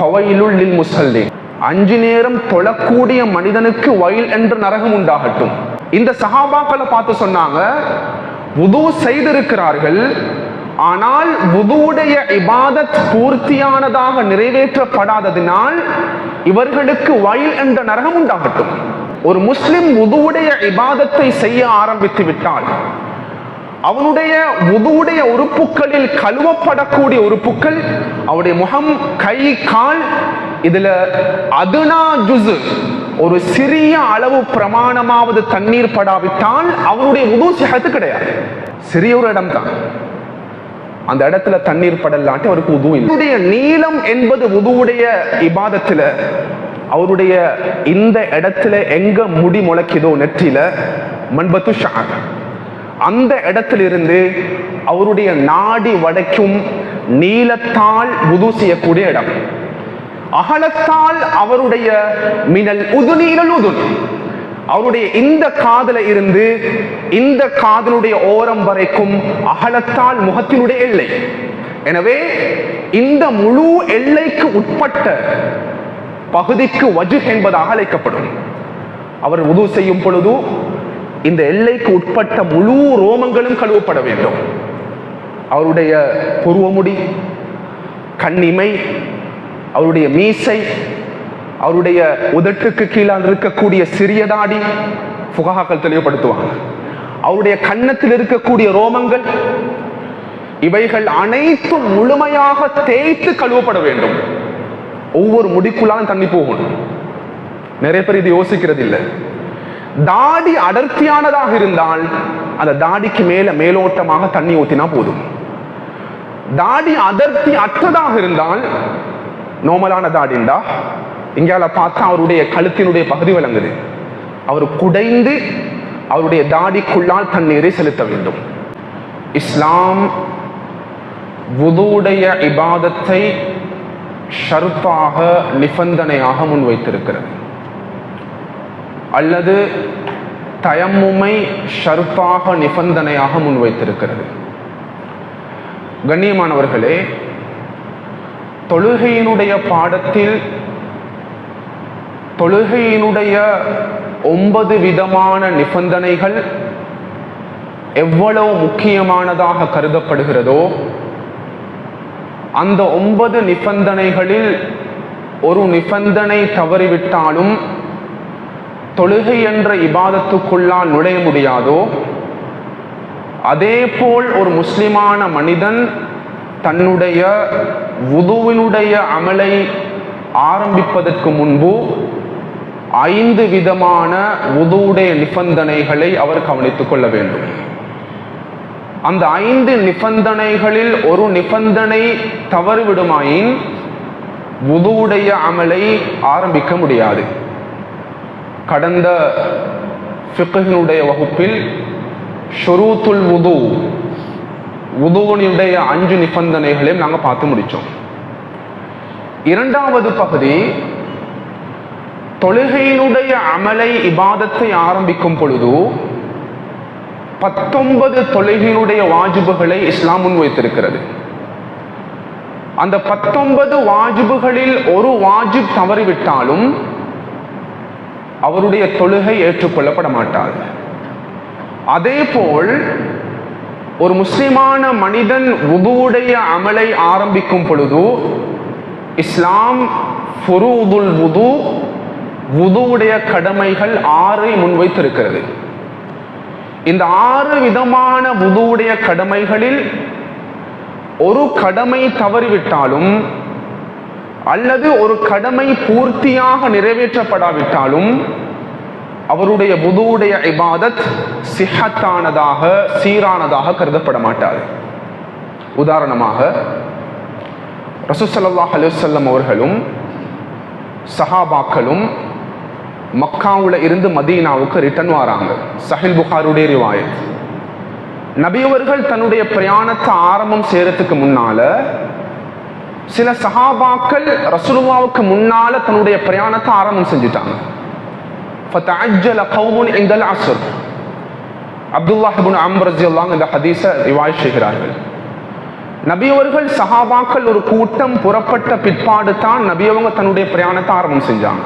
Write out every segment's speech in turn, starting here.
ஃபவைலுல் லில் அஞ்சு நேரம் தொழக்கூடிய மனிதனுக்கு வயல் என்ற நரகம் உண்டாகட்டும். இந்த சஹாபாக்களை பார்த்து சொன்னாங்க உது செய்திருக்கிறார்கள் ஆனால் உதுவுடைய இபாதத் பூர்த்தியானதாக நிறைவேற்றப்படாததினால் இவர்களுக்கு வயல் என்ற நரகம் உண்டாகட்டும். ஒரு முஸ்லிம் உதுவுடைய இபாதத்தை செய்ய ஆரம்பித்து விட்டால் அவனுடைய உதுவுடைய உறுப்புகளில் கழுவப்படக்கூடிய உறுப்புகள் அவருடைய முகம் கை கால் இதுல அதுனா ஜுசு ஒரு சிறிய அளவு பிரமாணமாவது தண்ணீர் படாவிட்டால் அவனுடைய உது சிகத்து கிடையாது. சிறிய ஒரு இடம் தான் அந்த இடத்துல தண்ணீர் படலாட்டி அவருக்கு உது இல்லை. நீளம் என்பது உதுவுடைய இபாதத்துல அவருடைய இந்த இடத்துல எங்க முடி முளைக்குதோ நெற்றில மண்பத்து ஷாக் அந்த இடத்திலிருந்து அவருடைய நாடி வடைக்கும் நீளத்தால் உது செய்யக்கூடிய இடம். அகலத்தால் அவருடைய மினல் உதுநீரல் உதுன் அவருடைய இந்த காதல இருந்து இந்த காதலுடைய ஓரம் வரைக்கும் அகலத்தால் முகத்தினுடைய எல்லை. எனவே இந்த முழு எல்லைக்கு உட்பட்ட பகுதிக்கு வஜு என்பதாக அழைக்கப்படும். அவர் உது செய்யும் பொழுது இந்த எல்லைக்கு உட்பட்ட முழு ரோமங்களும் கழுவப்பட வேண்டும். அவருடைய புருவமுடி கண்ணிமை அவருடைய மீசை அவருடைய உதட்டுக்கு கீழால் இருக்கக்கூடிய சிறிய தாடி புகாக்கள் தெளிவுபடுத்துவாங்க. அவருடைய கன்னத்தில் இருக்கக்கூடிய ரோமங்கள் இவைகள் அனைத்தும் முழுமையாக தேய்த்து கழுவப்பட வேண்டும். ஒவ்வொரு முடிக்குள்ளாலும் தண்ணி போகணும். நிறைய பேர் இது யோசிக்கிறது இல்லை தாடி அடர்த்தியானதாக இருந்தால் அந்த தாடிக்கு மேல மேலோட்டமாக தண்ணி ஊத்தினா போதும். தாடி அடர்த்தி அற்றதாக இருந்தால் நோமலான தாடிண்டா இங்கால பார்த்தா அவருடைய கழுத்தினுடைய பகுதி விளங்குது. அவர் குடைந்து அவருடைய தாடிக்குள்ளால் தண்ணீரை செலுத்த வேண்டும். இஸ்லாம் வுதுடைய இபாதத்தை ஷருப்பாக நிபந்தனையாக முன்வைத்திருக்கிறது. அல்லது தயம்முமை ஷர்ப்பாக நிபந்தனையாக முன்வைத்திருக்கிறது. கண்ணியமானவர்களே தொழுகையினுடைய பாடத்தில் தொழுகையினுடைய ஒன்பது விதமான நிபந்தனைகள் எவ்வளவு முக்கியமானதாக கருதப்படுகிறதோ அந்த ஒன்பது நிபந்தனைகளில் ஒரு நிபந்தனை தவறிவிட்டாலும் தொழுகை என்ற இபாதத்துக்குள்ளா நுழைய முடியாதோ அதே போல் ஒரு முஸ்லிமான மனிதன் தன்னுடைய உதுவினுடைய அமலை ஆரம்பிப்பதற்கு முன்பு ஐந்து விதமான உதுவுடைய நிபந்தனைகளை அவர் கவனித்துக் கொள்ள வேண்டும். அந்த ஐந்து நிபந்தனைகளில் ஒரு நிபந்தனை தவறுவிடுமாயின் உதுவுடைய அமலை ஆரம்பிக்க முடியாது. கடந்த ஃபிக்குனுடைய வகுப்பில் ஷுரூத்துல் உது உதுவனுடைய அஞ்சு நிபந்தனைகளையும் நாங்கள் பார்த்து முடித்தோம் இரண்டாவது பகுதி தொழுகையினுடைய அமலை இபாதத்தை ஆரம்பிக்கும் பொழுது பத்தொன்பது தொழுகையினுடைய வாஜிபுகளை இஸ்லாம் முன்வைத்திருக்கிறது. அந்த பத்தொன்பது வாஜிபுகளில் ஒரு வாஜிப் தவறிவிட்டாலும் அவருடைய தொழுகை ஏற்றுக்கொள்ளப்பட மாட்டார் அதே போல் ஒரு முஸ்லிமான மனிதன் உதுவுடைய அமலை ஆரம்பிக்கும் பொழுது இஸ்லாம் ஃபுரூதுல் வுது கடமைகள் ஆறை முன்வைத்திருக்கிறது. இந்த ஆறு விதமான உதுவுடைய கடமைகளில் ஒரு கடமை தவறிவிட்டாலும் அல்லது ஒரு கடமை பூர்த்தியாக நிறைவேற்றப்படாவிட்டாலும் அவருடைய புதுவுடைய இபாதத் சிஹத்தானதாக சீரானதாக கருதப்பட மாட்டார் உதாரணமாக ரசூசல்லாஹ் அலுவல்லம் அவர்களும் சஹாபாக்களும் மக்காவுல இருந்து மதீனாவுக்கு ரிட்டர்ன் வராங்க. சஹில் புகாருடைய ரிவாயத். நபியவர்கள் தன்னுடைய பிரயாணத்தை ஆரம்பம் செய்யறதுக்கு முன்னால சில சஹாபாக்கள் ரசுலுமாவுக்கு முன்னால தன்னுடைய பிரயாணத்தை ஆரம்பம் செஞ்சுட்டாங்க. அப்துல்லாஹிபின் அம்ரஜி அல்லாங்க இந்த ஹதீஸை ரிவாய் செய்கிறார்கள். நபியவர்கள் சஹாபாக்கள் ஒரு கூட்டம் புறப்பட்ட பிற்பாடு தான் நபியவங்க தன்னுடைய பிரயாணத்தை ஆரம்பம் செஞ்சாங்க.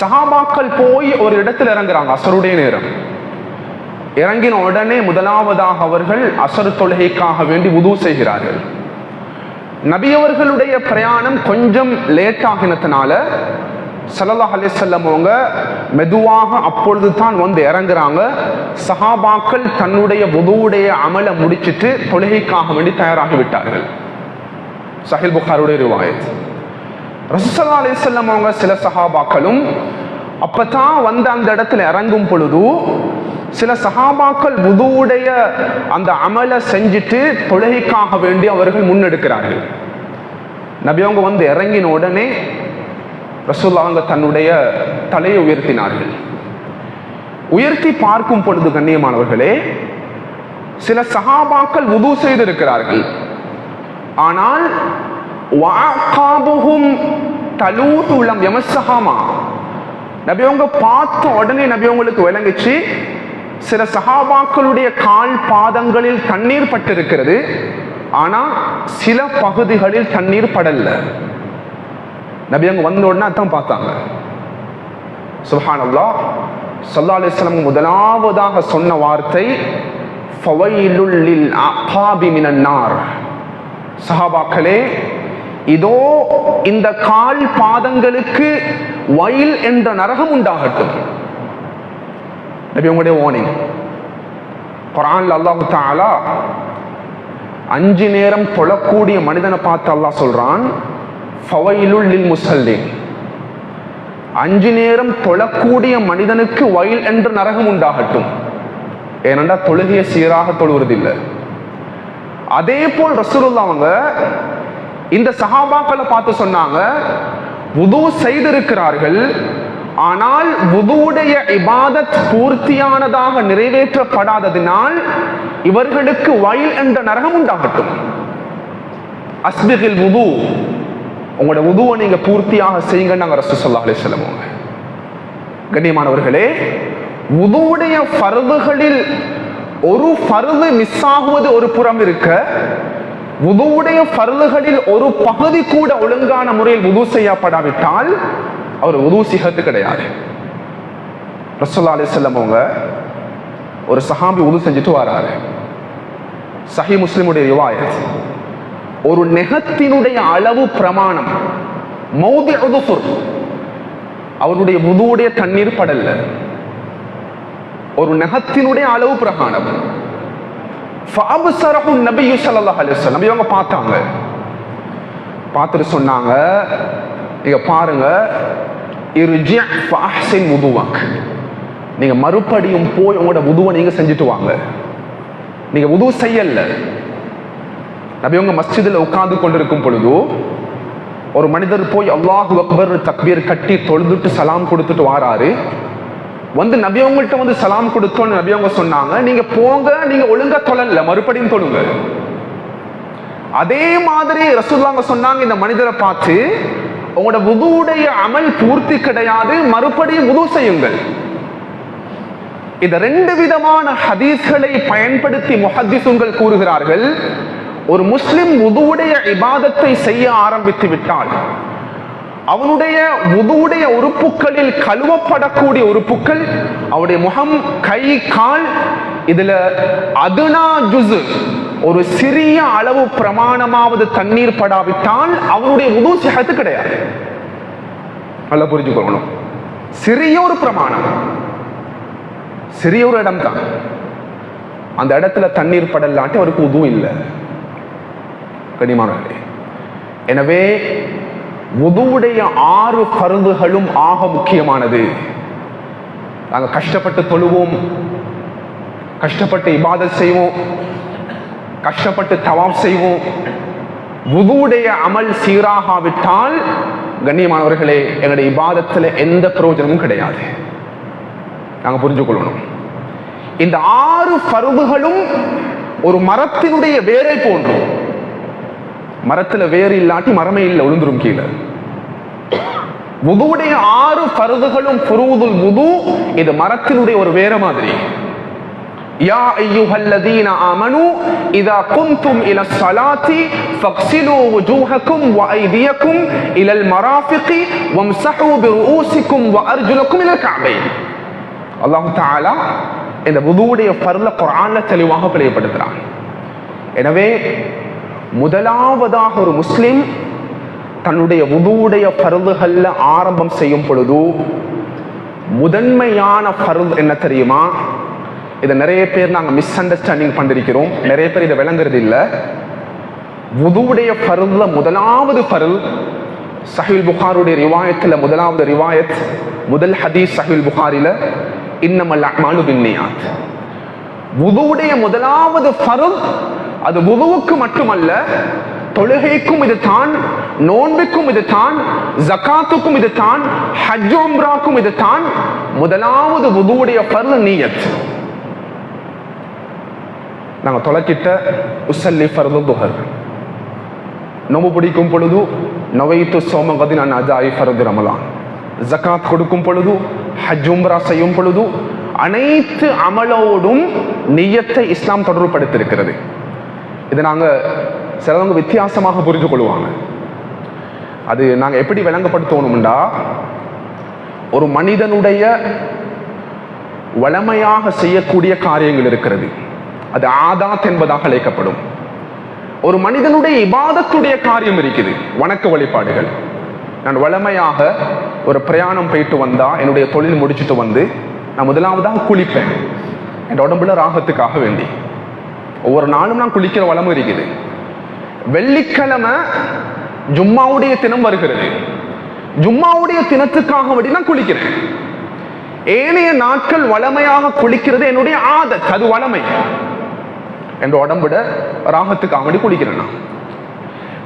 சஹாபாக்கள் போய் ஒரு இடத்தில் இறங்குறாங்க அசருடைய நேரம். இறங்கின உடனே முதலாவதாக அவர்கள் அசர் தொழுகைக்காக வேண்டி உதவு செய்கிறார்கள். நபியவர்களுடைய பிரயாணம் கொஞ்சம் லேட் ஆகினதுனால சல்லா அலிசல்லம் அவங்க மெதுவாக அப்பொழுது தான் வந்து இறங்குறாங்க. சஹாபாக்கள் தன்னுடைய உதவுடைய அமலை முடிச்சிட்டு தொழுகைக்காக வேண்டி தயாராகி விட்டார்கள். சஹில் புகாருடைய ரிவாயத். ரசூசல்லா அலிசல்லம் அவங்க சில சஹாபாக்களும் அப்பதான் வந்து அந்த இடத்துல இறங்கும் பொழுது சில சஹாபாக்கள் உதுவுடைய அந்த அமலை செஞ்சுட்டு தொழுகைக்காக வேண்டி அவர்கள் முன்னெடுக்கிறார்கள். நபி அவங்க வந்து இறங்கின உடனே ரசூல்லா அவங்க தன்னுடைய தலையை உயர்த்தினார்கள். உயர்த்தி பார்க்கும் பொழுது கண்ணியமானவர்களே சில சகாபாக்கள் உது செய்திருக்கிறார்கள். ஆனால் வாக்காபுகும் தலூட்டுளம் எமசஹாமா நபி அவங்க பார்த்த உடனே நபி அவங்களுக்கு விளங்குச்சு சில சகாபாக்களுடைய கால் பாதங்களில் தண்ணீர் பட்டிருக்கிறது. ஆனா சில பகுதிகளில் தண்ணீர் படல. நபி அவங்க வந்த உடனே அதான் பார்த்தாங்க. சுஹானல்லா சல்லா அலிஸ்லாம் முதலாவதாக சொன்ன வார்த்தை சஹாபாக்களே இதோ இந்த கால் பாதங்களுக்கு வயல் என்ற நரகம் உண்டாகட்டும். நபி உங்களுடைய ஓனிங் குரான்ல அல்லாஹு தாலா அஞ்சு நேரம் தொழக்கூடிய மனிதனை பார்த்து அல்லாஹ் சொல்றான் ஃபவைலுல் லில் முசல்லின். அஞ்சு நேரம் தொழக்கூடிய மனிதனுக்கு வயல் என்ற நரகம் உண்டாகட்டும். ஏனென்றா தொழுகையை சீராக தொழுவதில்லை. அதே போல் ரசூலுல்லா அவங்க இந்த சஹாபாக்களை பார்த்து சொன்னாங்க உது செய்திருக்கிறார்கள் ஆனால் உதுவுடைய இபாதத் பூர்த்தியானதாக நிறைவேற்றப்படாததினால் இவர்களுக்கு வயல் என்ற நரகம் உண்டாகட்டும். அஸ்பிகில் உது உங்களோட உதுவை நீங்க பூர்த்தியாக செய்யுங்க நாங்க ரசூ சொல்லா அலி சொல்லுவோங்க கண்ணியமானவர்களே உதுவுடைய பருதுகளில் ஒரு பருது மிஸ் ஆகுவது ஒரு புறம் இருக்க உதுவுடைய பருதுகளில் ஒரு பகுதி கூட ஒழுங்கான முறையில் உது செய்யப்படாவிட்டால் அவர் உது சிகத்து கிடையாது. ரசோல்லா அலிசல்லம் அவங்க ஒரு சஹாபி உது செஞ்சுட்டு வராரு. சஹி முஸ்லிமுடைய ரிவாயத். ஒரு நெகத்தினுடைய அளவு பிரமாணம். மௌதி உதுஃபுர் அவருடைய முதுவுடைய தண்ணீர் படல்ல. ஒரு நெகத்தினுடைய அளவு பிரகாணம். ஃபாபுசரஹும் நபியு ஸல்லல்லாஹு அலைஹி வஸல்லம். நபி அவங்க பார்த்தாங்க. பார்த்துட்டு சொன்னாங்க இங்க பாருங்க இர்ஜி ஃபஹ்சின் வுதுவக். நீங்க மறுபடியும் போய் உங்களோட உதுவை நீங்க செஞ்சுட்டு வாங்க. நீங்க உதுவு செய்யல. நபி உங்க மஸ்ஜிதில் உட்கார்ந்து கொண்டிருக்கும் பொழுது ஒரு மனிதர் போய் அல்லாஹு அக்பர் தக்பீர் கட்டி தொழுதுட்டு சலாம் கொடுத்துட்டு வாராரு. வந்து நபி உங்கள்கிட்ட வந்து சலாம் கொடுத்தோன்னு நபி அவங்க சொன்னாங்க. நீங்க போங்க நீங்க ஒழுங்கா தொழல மறுபடியும் தொழுங்க. அதே மாதிரி ரசூல்லாங்க சொன்னாங்க இந்த மனிதரை பார்த்து உங்களோட உதுவுடைய அமல் பூர்த்தி கிடையாது. மறுபடியும் உது செய்யுங்கள். இந்த ரெண்டு விதமான ஹதீஸ்களை பயன்படுத்தி முஹத்திசுங்கள் கூறுகிறார்கள். ஒரு முஸ்லிம் உதுவுடைய இபாதத்தை செய்ய ஆரம்பித்து விட்டால் அவனுடைய உதுவுடைய உறுப்புகளில் கழுவப்படக்கூடிய உறுப்புகள் அவருடைய முகம் கை கால் இதுல அதுனா ஜுசு ஒரு சிறிய அளவு பிரமாணமாவது தண்ணீர் படாவிட்டால் அவனுடைய உது சிகத்து கிடையாது. நல்லா புரிஞ்சுக்கணும் சிறிய ஒரு பிரமாணம். சிறிய ஒரு இடம் தான் அந்த இடத்துல தண்ணீர் படலாட்டி அவருக்கு உதுவும் இல்லை. கனிமானவர்களே எனவே உதுவுடைய ஆறு பருந்துகளும் ஆக முக்கியமானது. நாங்கள் கஷ்டப்பட்டு தொழுவோம். கஷ்டப்பட்டு இபாதை செய்வோம். கஷ்டப்பட்டு தவாப் செய்வோம். உதுவுடைய அமல் சீராகாவிட்டால் கண்ணியமானவர்களே எங்களுடைய இபாதத்தில் எந்த பிரயோஜனமும் கிடையாது. நாங்கள் புரிஞ்சு கொள்ளணும். இந்த ஆறு பருவுகளும் ஒரு மரத்தினுடைய வேரை போன்றும் மரத்தில் வேறு இல்லாட்டி மரமே இல்லை விழுந்துரும் கீழே. உதுவுடைய ஆறு பருதுகளும் புருவுதுல் உது இது மரத்தினுடைய ஒரு வேற மாதிரி. يا أيها الذين آمنوا إذا قمتم إلى الصلاة فاغسلوا وجوهكم وأيديكم إلى المرافق وامسحوا برؤوسكم وأرجلكم إلى الكعبين அல்லாஹு தாலா இந்த புதுவுடைய பருள குரான்ல தெளிவாக பிழைப்படுத்துறான் எனவே முதலாவதாக ஒரு முஸ்லிம் தன்னுடைய உதுவுடைய பருதுகள்ல ஆரம்பம் செய்யும் பொழுது முதன்மையான பருது என்ன தெரியுமா இதை நிறைய பேர் நாங்கள் மிஸ் அண்டர்ஸ்டாண்டிங் பண்ணிருக்கிறோம். நிறைய பேர் இதை விளங்குறது இல்லை. உதுவுடைய பருதுல முதலாவது பருள் சஹில் புகாருடைய ரிவாயத்தில் முதலாவது ரிவாயத் முதல் ஹதீஸ் சஹில் புகாரில இன்னமல் அமாலு பின்னியாத். உதுவுடைய முதலாவது ஃபருத் அது உதுவுக்கு மட்டுமல்ல தொழுகைக்கும் இது தான் நோன்பிற்கும் இது தான் ஜக்காத்துக்கும் இது தான் ஹஜ் உம்ராக்கும் இது தான் முதலாவது உதுவுடைய பருள் நீயத். நாங்கள் தொலைக்கிட்ட உசல்லி ஃபர்து துஹர். நோம்பு பிடிக்கும் பொழுது நொவைத்து சோமகதி நான் அஜாய் ஃபர்து ரமலான். ஜக்காத் கொடுக்கும் பொழுது ஹஜ் உம்ரா செய்யும் பொழுது அனைத்து அமலோடும் நியத்தை இஸ்லாம் தொடர்புபடுத்திருக்கிறது இதை நாங்கள் சிலவங்க வித்தியாசமாக புரிந்து கொள்வாங்க. அது நாங்கள் எப்படி விளங்கப்படுத்தணும்டா ஒரு மனிதனுடைய வளமையாக செய்யக்கூடிய காரியங்கள் இருக்கிறது. அது ஆதாத் என்பதாக அழைக்கப்படும். ஒரு மனிதனுடைய இபாதத்துடைய காரியம் இருக்குது. வணக்க வழிபாடுகள். நான் வளமையாக ஒரு பிரயாணம் போயிட்டு வந்தா என்னுடைய தொழில் முடிச்சுட்டு வந்து நான் முதலாவதாக குளிப்பேன். என் உடம்புல ராகத்துக்காக வேண்டி. ஒவ்வொரு நாளும் நான் குளிக்கிற வளம் இருக்குது. வெள்ளிக்கிழமை ஜும்மாவுடைய தினம் வருகிறது. ஜும்மாவுடைய தினத்துக்காக வேண்டி நான் குளிக்கிறேன். ஏனைய நாட்கள் வளமையாக குளிக்கிறது என்னுடைய ஆதத் அது வளமை என்ற உடம்புட ராகத்துக்காக வேண்டி குளிக்கிறேன் நான்.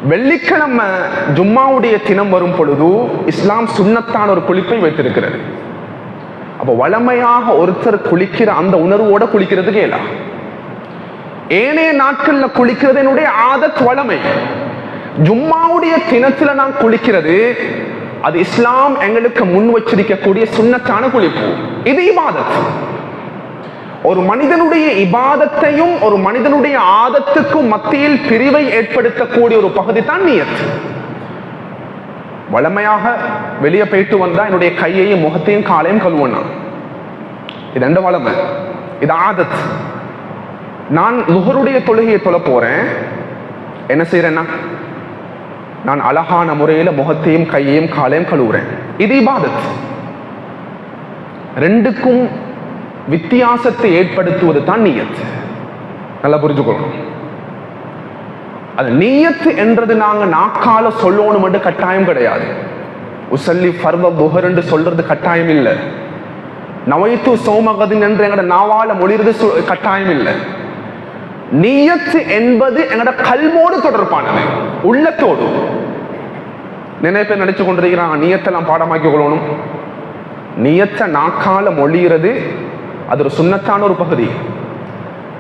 வெள்ளிக்கிழமை ஜும்மாவுடைய தினம் வரும் பொழுது இஸ்லாம் சுண்ணத்தான ஒரு குளிப்பை வைத்திருக்கிறது. அப்ப வளமையாக ஒருத்தர் குளிக்கிற அந்த உணர்வோட குளிக்கிறது கேளா ஏனைய நாட்கள்ல குளிக்கிறது என்னுடைய ஆதத் வளமை ஜும்மாவுடைய தினத்துல நான் குளிக்கிறது அது இஸ்லாம் எங்களுக்கு முன் வச்சிருக்கக்கூடிய சுண்ணத்தான குளிப்பு. இது இபாதத். ஒரு மனிதனுடைய இபாதத்தையும் ஒரு மனிதனுடைய ஆதத்துக்கும் மத்தியில் பிரிவை ஏற்படுத்தக்கூடிய ஒரு பகுதி தான் நீயத். வளமையாக வெளியே போயிட்டு வந்தா என்னுடைய கையையும் முகத்தையும் காலையும் கழுவனா இது ரெண்டு வளமை. இது ஆதத். நான் நுகருடைய தொழுகையை தொலை போறேன். என்ன செய்யறேன்னா நான் அழகான முறையில முகத்தையும் கையையும் காலையும் கழுவுறேன். இது இபாதத். ரெண்டுக்கும் வித்தியாசத்தை ஏற்படுத்துவது தான் நீயத். நல்லா புரிஞ்சுக்கொள்ளணும். அது நீயத்து என்றது நாங்க நாக்கால சொல்லணும் என்று கட்டாயம் கிடையாது. உசல்லி பர்வ புகர் என்று சொல்றது கட்டாயம் இல்லை. நவைத்து சோமகதின் என்று எங்கட நாவால மொழிறது சொ- கட்டாயம் இல்லை. நீயத்து என்பது எங்கட கல்வோடு தொடர்பானது. உள்ளத்தோடு. நிறைய பேர் நினைச்சு கொண்டிருக்கிறாங்க. நீயத்தெல்லாம் பாடமாக்கி கொள்ளணும். நீயத்தை நாக்கால மொழிகிறது அது ஒரு சுண்ணத்தான ஒரு பகுதி.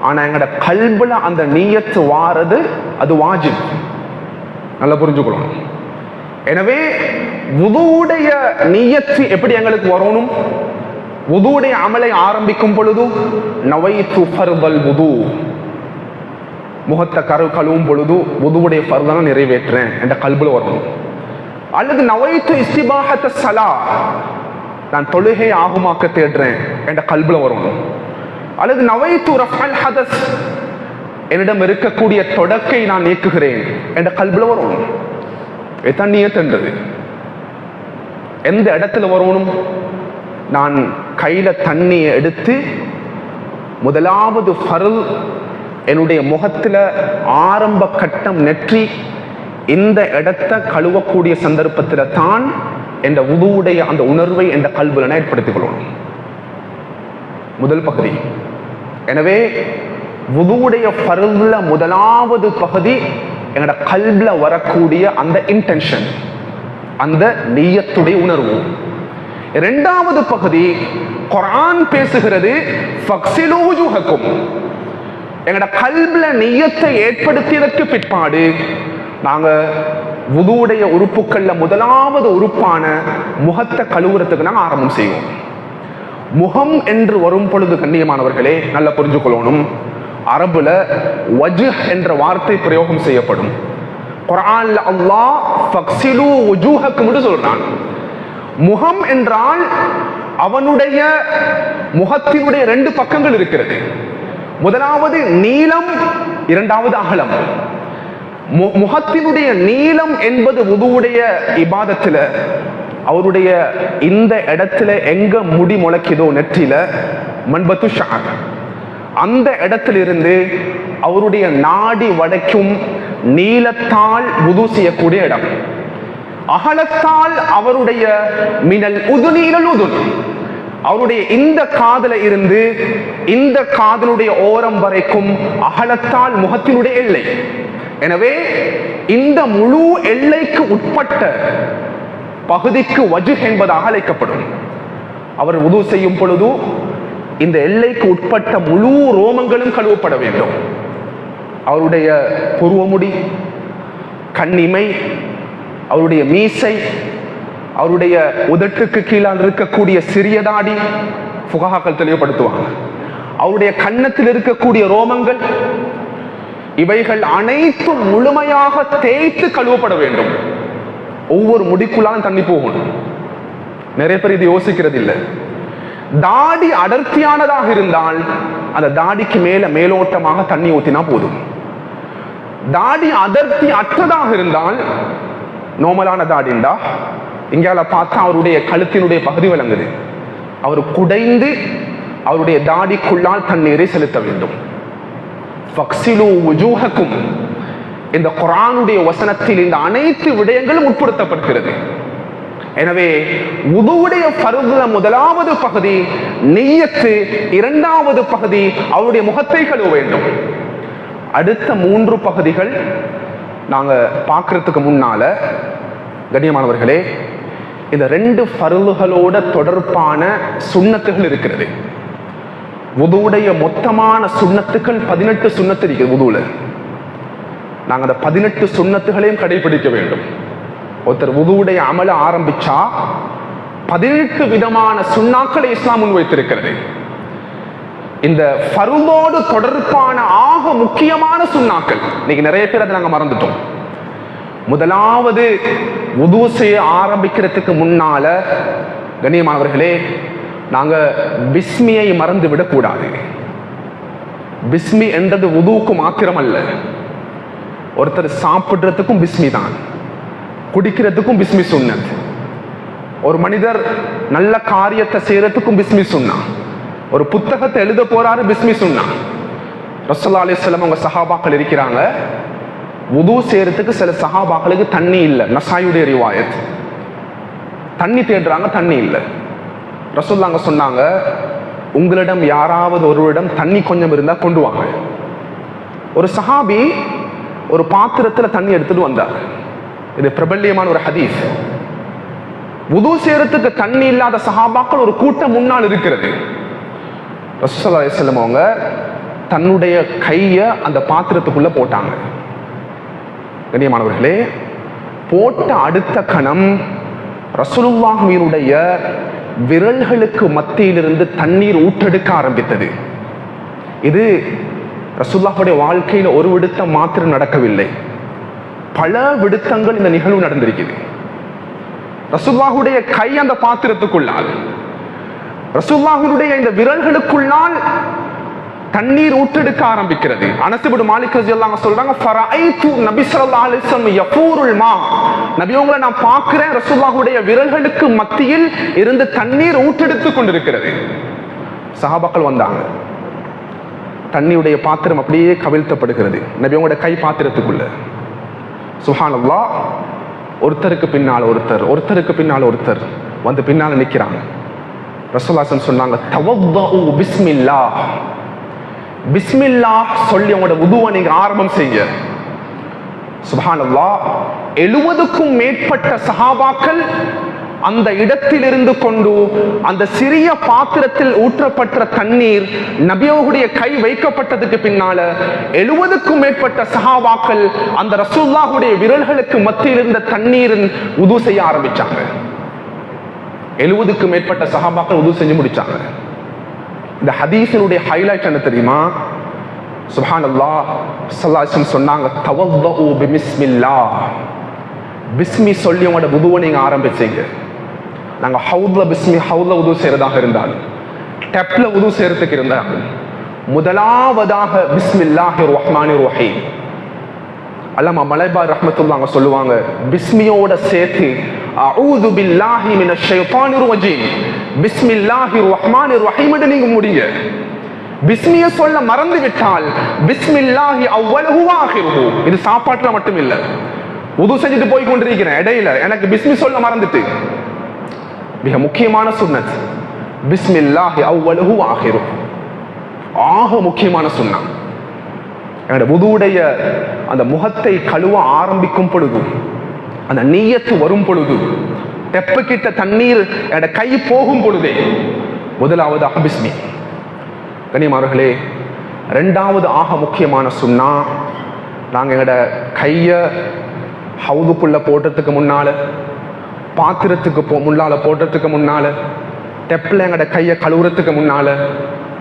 ஆனா எங்கட கல்புல அந்த நீயத்து வாரது அது வாஜிப். நல்லா புரிஞ்சுக்கணும் எனவே உதுவுடைய நீயத்து எப்படி எங்களுக்கு வரணும்? உதுவுடைய அமலை ஆரம்பிக்கும் பொழுது நவைத்து ஃபர்தல் உது முகத்தை கரு கழுவும் பொழுது உதுவுடைய பருதனை நிறைவேற்றுறேன். என்ற கல்புல வரணும். அல்லது நவைத்து இஸ்திபாஹத்த சலா. நான் தொழுகை ஆகுமாக்க தேடுறேன் என்ற கல்புல வரணும் அல்லது நவைத்து ரஃபல் ஹதஸ் என்னிடம் இருக்கக்கூடிய தொடக்கை நான் நீக்குகிறேன் என்ற கல்புல வரணும் இதுதான் நியத்தன்றது எந்த இடத்துல வரணும் நான் கையில தண்ணியை எடுத்து முதலாவது ஃபருள் என்னுடைய முகத்துல ஆரம்ப கட்டம் நெற்றி இந்த இடத்த கழுவக்கூடிய சந்தர்ப்பத்தில் தான் என்ற உதுவுடைய அந்த உணர்வை என்ற கல்வில நான் ஏற்படுத்திக் கொள்ளணும். முதல் பகுதி. எனவே உதுவுடைய பருவில முதலாவது பகுதி எங்களோட கல்வில வரக்கூடிய அந்த இன்டென்ஷன் அந்த நீயத்துடைய உணர்வு. இரண்டாவது பகுதி குரான் பேசுகிறது ஃபக்ஸிலு எங்களோட கல்வில நீயத்தை ஏற்படுத்தியதற்கு பிற்பாடு நாங்கள் உதுவுடைய உறுப்புக்கள்ல முதலாவது உறுப்பான முகத்தை கழுவுறதுக்கு நாங்கள் ஆரம்பம் செய்வோம். முகம் என்று வரும் பொழுது கண்ணியமானவர்களே நல்லா புரிஞ்சு கொள்ளணும். அரபுல வஜு என்ற வார்த்தை பிரயோகம் செய்யப்படும். குர்ஆன்ல அல்லாஹ் ஃபக்ஸிலு வுஜூஹக்கும் என்று சொல்றான். முகம் என்றால் அவனுடைய முகத்தினுடைய ரெண்டு பக்கங்கள் இருக்கிறது. முதலாவது நீளம் இரண்டாவது அகலம். முகத்தினுடைய நீளம் என்பது உதுவுடைய இபாதத்துல. அவருடைய இந்த இடத்துல எங்க முடி முளைக்குதோ நெற்றில மண்பத்து ஷார் அந்த இடத்திலிருந்து அவருடைய நாடி வடைக்கும் நீளத்தால் உது செய்யக்கூடிய இடம். அகலத்தால் அவருடைய மினல் உதுநீரல் உதுன் அவருடைய இந்த காதல இருந்து இந்த காதலுடைய ஓரம் வரைக்கும் அகலத்தால் முகத்தினுடைய எல்லை. எனவே இந்த முழு எல்லைக்கு உட்பட்ட பகுதிக்கு வஜு என்பதாக அழைக்கப்படும். அவர் உது செய்யும் பொழுது இந்த எல்லைக்கு உட்பட்ட முழு ரோமங்களும் கழுவப்பட வேண்டும். அவருடைய புருவமுடி கண்ணிமை அவருடைய மீசை அவருடைய உதட்டுக்கு கீழால் இருக்கக்கூடிய சிறிய தாடி புகாக்கள் தெளிவுபடுத்துவாங்க. அவருடைய கன்னத்தில் இருக்கக்கூடிய ரோமங்கள் இவைகள் அனைத்தும் முழுமையாக தேய்த்து கழுவப்பட வேண்டும். ஒவ்வொரு முடிக்குள்ளாலும் தண்ணி போகணும் நிறைய பேர் இது யோசிக்கிறது இல்லை தாடி அடர்த்தியானதாக இருந்தால் அந்த தாடிக்கு மேல மேலோட்டமாக தண்ணி ஊத்தினா போதும். தாடி அடர்த்தி அற்றதாக இருந்தால் நோமலான தாடிண்டா இங்கால பார்த்தா அவருடைய கழுத்தினுடைய பகுதி விளங்குது. அவர் குடைந்து அவருடைய தாடிக்குள்ளால் தண்ணீரை செலுத்த வேண்டும். இந்த குரானுடைய வசனத்தில் இந்த அனைத்து விடயங்களும் உட்படுத்தப்படுகிறது. எனவே உதுவுடைய பருவ முதலாவது பகுதி நெய்யத்து இரண்டாவது பகுதி அவருடைய முகத்தை கழுவ வேண்டும். அடுத்த மூன்று பகுதிகள் நாங்கள் பார்க்கறதுக்கு முன்னால கண்ணியமானவர்களே இந்த ரெண்டு பருவுகளோட தொடர்பான சுண்ணத்துகள் இருக்கிறது. உதுவுடைய மொத்தமான சுண்ணத்துக்கள் பதினெட்டு சுண்ணத்து இருக்குது உதுவுல நாங்க அந்த பதினெட்டு சுண்ணத்துகளையும் கடைபிடிக்க வேண்டும். ஒருத்தர் உதுவுடைய அமல ஆரம்பிச்சா பதினெட்டு விதமான சுண்ணாக்களை இஸ்லாம் முன்வைத்திருக்கிறது. இந்த ஃபருவோடு தொடர்பான ஆக முக்கியமான சுண்ணாக்கள் இன்னைக்கு நிறைய பேர் அதை நாங்க மறந்துட்டோம். முதலாவது உது செய்ய ஆரம்பிக்கிறதுக்கு முன்னால கண்ணியமானவர்களே நாங்க பிஸ்மியை மறந்து விடக்கூடாது பிஸ்மி என்றது உதுவுக்கு மாத்திரம் அல்ல ஒருத்தர் சாப்பிடுறதுக்கும் பிஸ்மி தான். குடிக்கிறதுக்கும் பிஸ்மி சுன்னத் ஒரு மனிதர் நல்ல காரியத்தை செய்யறதுக்கும் பிஸ்மி சுன்னா ஒரு புத்தகத்தை எழுத போறாரு பிஸ்மி சுன்னா ரசல்லா அலிஸ்லாம் அவங்க சஹாபாக்கள் இருக்கிறாங்க. உது செய்யறதுக்கு சில சஹாபாக்களுக்கு தண்ணி இல்லை. நசாயுடைய ரிவாயத். தண்ணி தேடுறாங்க தண்ணி இல்லை. ரசூல்லாங்க சொன்னாங்க உங்களிடம் யாராவது ஒருவரிடம் தண்ணி கொஞ்சம் இருந்தால் கொண்டு வாங்க. ஒரு சஹாபி ஒரு பாத்திரத்துல தண்ணி எடுத்துட்டு வந்தார். இது பிரபல்யமான ஒரு ஹதீஸ். உது சேரத்துக்கு தண்ணி இல்லாத சஹாபாக்கள் ஒரு கூட்டம் முன்னால் இருக்கிறது. ரசூல்லா அலிஸ்லாம் அவங்க தன்னுடைய கையை அந்த பாத்திரத்துக்குள்ள போட்டாங்க. கண்ணியமானவர்களே போட்ட அடுத்த கணம் ரசூலுல்லாஹுவினுடைய விரல்களுக்கு மத்தியிலிருந்து தண்ணீர் ஊற்றெடுக்க ஆரம்பித்தது. இது ரசுல்லாஹுடைய வாழ்க்கையில் ஒரு விடுத்தம் மாத்திரம் நடக்கவில்லை. பல விடுத்தங்கள் இந்த நிகழ்வு நடந்திருக்குது. ரசுல்லாஹுடைய கை அந்த பாத்திரத்துக்குள்ளால் ரசுல்லாஹுடைய இந்த விரல்களுக்குள்ளால் தண்ணீர் ஊற்றெடுக்க ஆரம்பிக்கிறது. அனசுபடு மாலிக் எல்லாம் சொல்றாங்க ஃபரைது நபி ஸல்லல்லாஹு அலைஹி வஸல்லம் யஃபூருல் மா. நபி உங்களை நான் பார்க்கிறேன். ரசூலுல்லாஹுடைய விரல்களுக்கு மத்தியில் இருந்து தண்ணீர் ஊற்றெடுத்து கொண்டிருக்கிறது. சஹாபாக்கள் வந்தாங்க. தண்ணியுடைய பாத்திரம் அப்படியே கவிழ்த்தப்படுகிறது. நபி உங்களுடைய கை பாத்திரத்துக்குள்ள. சுஹானல்லாஹ் ஒருத்தருக்கு பின்னால் ஒருத்தர் ஒருத்தருக்கு பின்னால் ஒருத்தர் வந்து பின்னால் நிற்கிறாங்க ரசூலாசன் சொன்னாங்க தவவ்வஉ பிஸ்மில்லாஹ். பிஸ்மில்லா சொல்லி உங்களோட உதுவை நீங்க ஆரம்பம் செய்ய சுபானல்லா எழுபதுக்கும் மேற்பட்ட சஹாபாக்கள் அந்த இடத்தில் இருந்து கொண்டு அந்த சிறிய பாத்திரத்தில் ஊற்றப்பட்ட தண்ணீர் நபியோகுடைய கை வைக்கப்பட்டதுக்கு பின்னால எழுபதுக்கும் மேற்பட்ட சஹாபாக்கள் அந்த ரசூல்லாஹுடைய விரல்களுக்கு மத்தியில் இருந்த தண்ணீரின் உது செய்ய ஆரம்பிச்சாங்க. எழுபதுக்கும் மேற்பட்ட சஹாபாக்கள் உது செஞ்சு முடிச்சாங்க. இந்த ஹதீஸினுடைய ஹைலைட் என்ன தெரியுமா? சுபான் அல்லா சல்லாசம் சொன்னாங்க தவவ்வஉ பிமிஸ்மில்லா பிஸ்மி சொல்லி உங்களோட உதுவை நீங்க ஆரம்பிச்சீங்க. நாங்க ஹவுத்ல பிஸ்மி ஹவுத்ல உதவு செய்யறதாக இருந்தாலும் டெப்ல உதவு செய்யறதுக்கு இருந்தாலும் முதலாவதாக பிஸ்மில்லாஹி ரஹ்மானி ரஹீம். அல்லாமா மலைபார் ரஹமத்துல்லாங்க சொல்லுவாங்க பிஸ்மியோட சேர்த்து அஊது பில்லாஹி மின ஷைத்தானிர் ரஜீம். பிஸ்மில்லாஹி ரஹ்மானிர் ரஹீம் நீங்க முடிங்க. பிஸ்மிய சொல்ல மறந்து விட்டால் பிஸ்மில்லாஹி அவ்வளவு ஆகிருஹு இது சாப்பாட்டுல மட்டும் இல்ல உது செஞ்சுட்டு போய் கொண்டிருக்கிறேன் இடையில. எனக்கு பிஸ்மி சொல்ல மறந்துட்டு. மிக முக்கியமான சுண்ணத். பிஸ்மில்லாஹி அவ்வளவு ஆகிரும் ஆக முக்கியமான சுன்னா என்னோட புதுவுடைய அந்த முகத்தை கழுவ ஆரம்பிக்கும் பொழுது அந்த நீயத்து வரும் பொழுது தெப்ப கிட்ட தண்ணீர் என்னோட கை போகும் பொழுதே முதலாவது அபிஸ்மி கனிமார்களே ரெண்டாவது ஆக முக்கியமான சுன்னா நாங்கள் எங்களோட கையை ஹவுதுக்குள்ளே போடுறதுக்கு முன்னால் பாத்திரத்துக்கு போ முன்னால் போடுறதுக்கு முன்னால் டெப்பில் எங்களோட கையை கழுவுறதுக்கு முன்னால்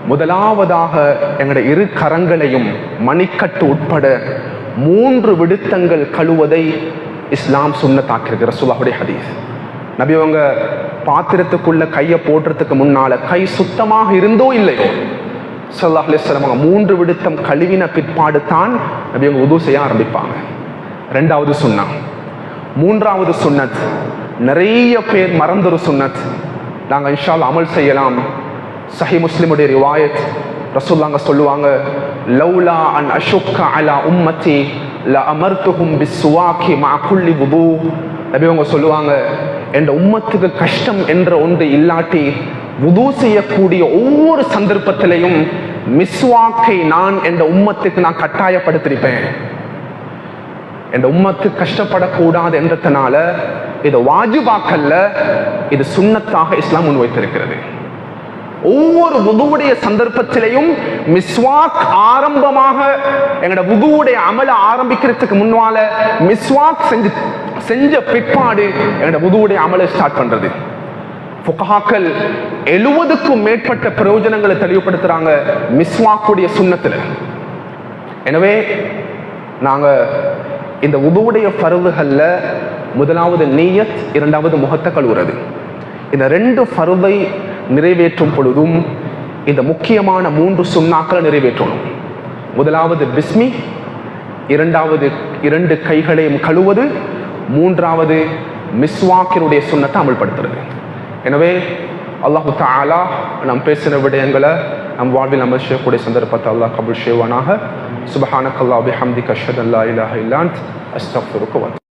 முதலாவதாக எங்களோட இரு கரங்களையும் மணிக்கட்டு உட்பட மூன்று விடுத்தங்கள் கழுவதை இஸ்லாம் சுண்ணத்தாக்கிருக்கு ரசூலாவுடைய ஹதீஸ். நபி அவங்க பாத்திரத்துக்குள்ள கையை போடுறதுக்கு முன்னால கை சுத்தமாக இருந்தோ இல்லையோ? சல்லாஹ் அலிஸ்லாம் அவங்க மூன்று விடுத்தம் கழுவின பிற்பாடு தான் நபி அவங்க உது செய்ய ஆரம்பிப்பாங்க. ரெண்டாவது சுண்ணம் மூன்றாவது சுன்னத் நிறைய பேர் மறந்தொரு சுன்னத் நாங்கள் இன்ஷால் அமல் செய்யலாம். சஹி முஸ்லிமுடைய ரிவாயத். ரசூல்லாங்க சொல்லுவாங்க லவ்லா அன் அஷுக்க அலா உம்மத்தி ல அமர்த்துகும் பிஸ்வாக்கி மா குள்ளி வுது. நபி அவங்க சொல்லுவாங்க என் உம்மத்துக்கு கஷ்டம் என்ற ஒன்று இல்லாட்டி உது செய்யக்கூடிய ஒவ்வொரு சந்தர்ப்பத்திலையும் மிஸ்வாக்கை நான் என் உம்மத்துக்கு நான் கட்டாயப்படுத்திருப்பேன். என் உம்மத்து கஷ்டப்படக்கூடாது என்றதுனால இது வாஜிபாக்கல்ல இது சுண்ணத்தாக இஸ்லாம் முன்வைத்திருக்கிறது ஒவ்வொரு வுதுவுடைய சந்தர்ப்பத்திலையும் மிஸ்வாக் ஆரம்பமாக எங்களோட வுதுவுடைய அமல ஆரம்பிக்கிறதுக்கு முன்னால மிஸ்வாக் செஞ்சு செஞ்ச பிற்பாடு எங்களோட வுதுவுடைய அமலை ஸ்டார்ட் பண்றது. புகாக்கள் எழுபதுக்கும் மேற்பட்ட பிரயோஜனங்களை தெளிவுபடுத்துறாங்க மிஸ்வாக்குடைய சுண்ணத்துல. எனவே நாங்க இந்த உதுவுடைய பருவுகள்ல முதலாவது நீயத் இரண்டாவது முகத்தை கழுவுறது. இந்த ரெண்டு பருவை நிறைவேற்றும் பொழுதும் இந்த முக்கியமான மூன்று சுண்ணாக்களை நிறைவேற்றணும். முதலாவது பிஸ்மி இரண்டாவது இரண்டு கைகளையும் கழுவது மூன்றாவது மிஸ்வாக்கினுடைய சுண்ணத்தை அமல்படுத்துறது. எனவே அல்லாஹு தாலா நாம் பேசின விடயங்களை நம் வாழ்வில் நம்ம செய்யக்கூடிய சந்தர்ப்பத்தை அல்லாஹ் கபுல் செய்வானாக. சுபஹானக் அல்லாஹ் ஹம்தி கஷத் அல்லா இலாஹ இல்லான் அன்த்.